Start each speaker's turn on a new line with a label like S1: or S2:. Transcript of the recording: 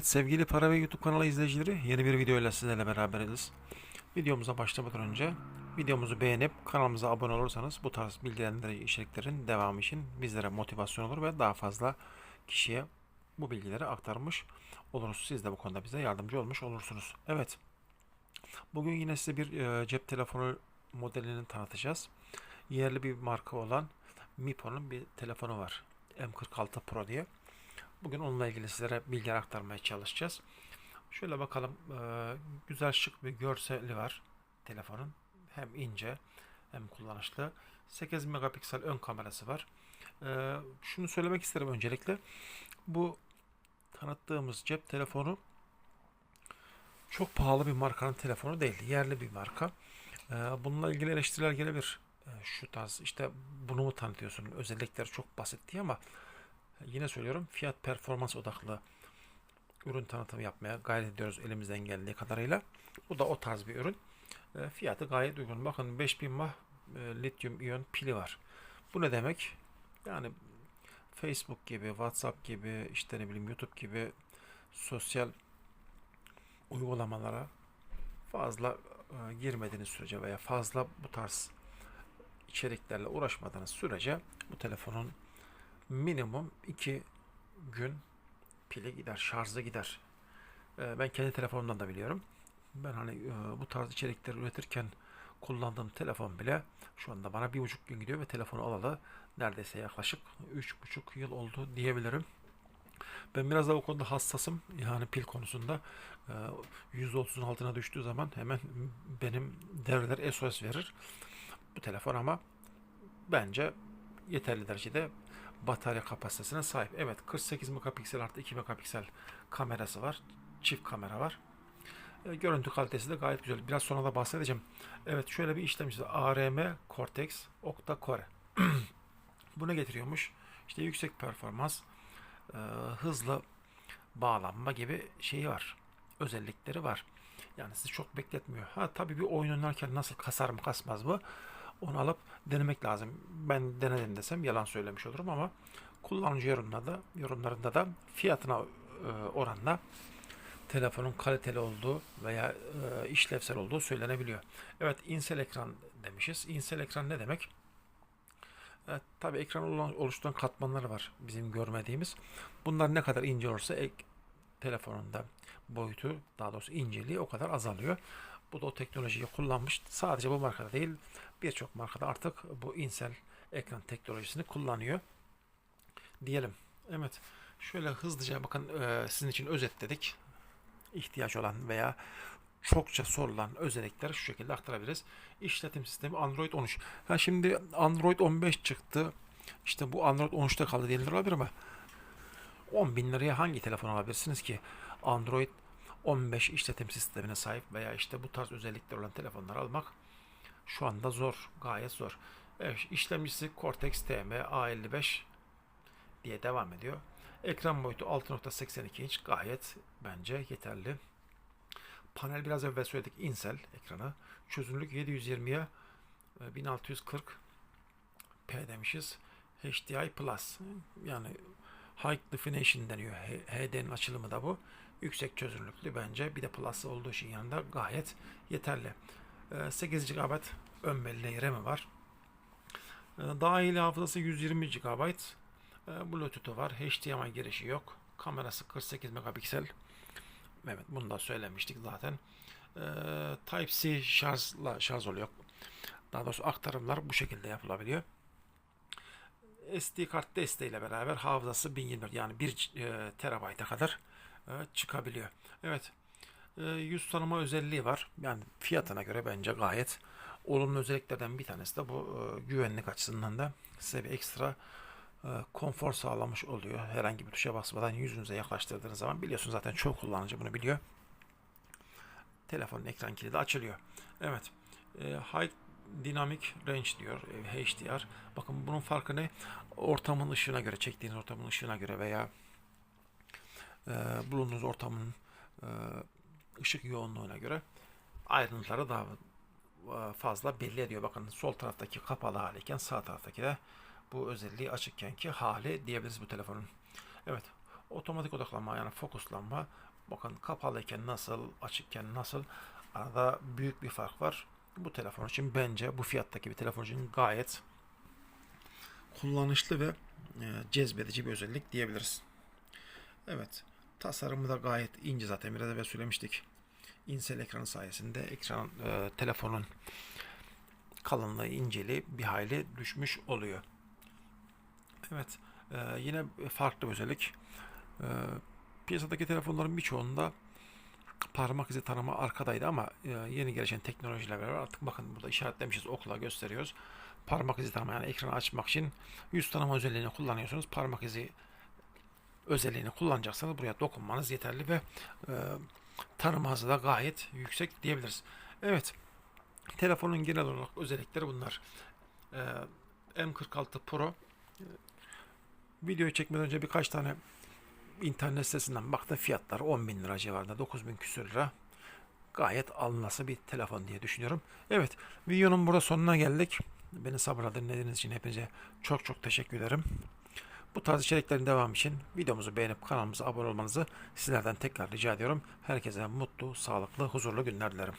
S1: Evet sevgili Para ve YouTube kanalı izleyicileri yeni bir video ile sizlerle beraberiz. Videomuza başlamadan önce videomuzu beğenip kanalımıza abone olursanız bu tarz bilgilendirici içeriklerin devamı için bizlere motivasyon olur ve daha fazla kişiye bu bilgileri aktarmış oluruz. Siz de bu konuda bize yardımcı olmuş olursunuz. Evet. Bugün yine size bir e, cep telefonu modelini tanıtacağız. Yerli bir marka olan Mipo'nun bir telefonu var. M46 Pro diye. Bugün onunla ilgili sizlere bilgiler aktarmaya çalışacağız. Şöyle bakalım. e, güzel şık bir görseli var telefonun. Hem ince hem kullanışlı. 8 megapiksel ön kamerası var. E, şunu söylemek isterim öncelikle. Bu tanıttığımız cep telefonu çok pahalı bir markanın telefonu değil. Yerli bir marka. E, bununla ilgili eleştiriler gelebilir. Şu tarz işte bunu mu tanıtıyorsun? Özellikleri çok basit diye ama Yine söylüyorum fiyat performans odaklı ürün tanıtımı yapmaya gayret ediyoruz elimizden geldiği kadarıyla. Bu da o tarz bir ürün. E, fiyatı gayet uygun. Bakın 5000 mAh e, lityum iyon pili var. Bu ne demek? Yani Facebook gibi, WhatsApp gibi, işte ne bileyim YouTube gibi sosyal uygulamalara fazla e, girmediğiniz sürece veya fazla bu tarz içeriklerle uğraşmadığınız sürece bu telefonun minimum 2 gün pili gider, şarjı gider. Ee, Ben kendi telefonumdan da biliyorum. Ben hani e, bu tarz içerikleri üretirken kullandığım telefon bile şu anda bana bir buçuk gün gidiyor ve telefonu alalı neredeyse yaklaşık üç buçuk yıl oldu diyebilirim. Ben biraz da o konuda hassasım. Yani pil konusunda e, %30'un altına düştüğü zaman hemen benim devreler SOS verir. Bu telefon ama bence yeterli derecede batarya kapasitesine sahip. Evet 48 megapiksel artı 2 megapiksel kamerası var. Çift kamera var. E, görüntü kalitesi de gayet güzel. Biraz sonra da bahsedeceğim. Evet şöyle bir işlemci ARM Cortex Octa Core. Bu ne getiriyormuş? İşte yüksek performans, e, hızlı bağlanma gibi şeyi var. Özellikleri var. Yani sizi çok bekletmiyor. Ha tabii bir oyun oynarken nasıl kasar mı kasmaz mı? Onu alıp denemek lazım. Ben denedim desem yalan söylemiş olurum ama kullanıcı yorumlarda, yorumlarında da fiyatına e, oranla telefonun kaliteli olduğu veya e, işlevsel olduğu söylenebiliyor. Evet, insel ekran demişiz. İnsel ekran ne demek? Evet, tabii ekran oluşturan katmanları var bizim görmediğimiz. Bunlar ne kadar ince olursa ek, telefonunda boyutu, daha doğrusu inceliği o kadar azalıyor. Bu da o teknolojiyi kullanmış. Sadece bu markada değil, birçok markada artık bu insel ekran teknolojisini kullanıyor. Diyelim. Evet. Şöyle hızlıca bakın e, sizin için özetledik. İhtiyaç olan veya çokça sorulan özellikleri şu şekilde aktarabiliriz. İşletim sistemi Android 13. Ha şimdi Android 15 çıktı. İşte bu Android 13'te kaldı diyebilir olabilir ama 10 bin liraya hangi telefon alabilirsiniz ki? Android 15 işletim sistemine sahip veya işte bu tarz özellikler olan telefonlar almak şu anda zor, gayet zor. Evet, işlemcisi Cortex TM A55 diye devam ediyor. Ekran boyutu 6.82 inç gayet bence yeterli. Panel biraz evvel söyledik Insel ekranı. Çözünürlük 720'ye e, 1640 p demişiz. HDI Plus yani High Definition deniyor. HD'nin açılımı da bu. Yüksek çözünürlüklü bence. Bir de Plus olduğu için yanında gayet yeterli. Ee, 8 GB ön belleği RAM'i var. Ee, Dahili hafızası 120 GB. Ee, Bluetooth'u var. HDMI girişi yok. Kamerası 48 megapiksel. Evet bunu da söylemiştik zaten. Ee, Type-C şarjla şarj oluyor. Daha doğrusu aktarımlar bu şekilde yapılabiliyor. SD kart desteğiyle beraber hafızası 1024 yani 1 e, terabayta kadar çıkabiliyor. Evet. E, yüz tanıma özelliği var. Yani fiyatına göre bence gayet olumlu özelliklerden bir tanesi de bu e, güvenlik açısından da size bir ekstra e, konfor sağlamış oluyor. Herhangi bir tuşa basmadan yüzünüze yaklaştırdığınız zaman biliyorsun zaten çok kullanıcı bunu biliyor. Telefonun ekran kilidi açılıyor. Evet. E, High Dynamic Range diyor. e, HDR. Bakın bunun farkı ne? Ortamın ışığına göre, çektiğiniz ortamın ışığına göre veya e, bulunduğunuz ortamın e, ışık yoğunluğuna göre ayrıntıları daha e, fazla belli ediyor. Bakın sol taraftaki kapalı haliyken sağ taraftaki de bu özelliği açıkken ki hali diyebiliriz bu telefonun. Evet. Otomatik odaklanma yani fokuslanma. Bakın kapalıyken nasıl, açıkken nasıl arada büyük bir fark var. Bu telefon için bence bu fiyattaki bir telefon için gayet kullanışlı ve e, cezbedici bir özellik diyebiliriz. Evet. Tasarımı da gayet ince zaten biraz evvel söylemiştik. İnsel ekranı sayesinde ekran e, telefonun kalınlığı inceliği bir hayli düşmüş oluyor. Evet. e, yine farklı bir özellik. E, piyasadaki telefonların birçoğunda parmak izi tanıma arkadaydı ama e, yeni gelişen teknolojiyle beraber artık bakın burada işaretlemişiz okla gösteriyoruz. Parmak izi tanıma yani ekranı açmak için yüz tanıma özelliğini kullanıyorsunuz. Parmak izi özelliğini kullanacaksanız buraya dokunmanız yeterli ve e, tanıma hızı da gayet yüksek diyebiliriz. Evet. Telefonun genel olarak özellikleri bunlar. E, M46 Pro e, videoyu çekmeden önce birkaç tane internet sitesinden baktım fiyatları 10 bin lira civarında 9 bin küsür lira gayet alınması bir telefon diye düşünüyorum. Evet videonun burada sonuna geldik. Beni sabırla dinlediğiniz için hepinize çok çok teşekkür ederim. Bu tarz içeriklerin devamı için videomuzu beğenip kanalımıza abone olmanızı sizlerden tekrar rica ediyorum. Herkese mutlu, sağlıklı, huzurlu günler dilerim.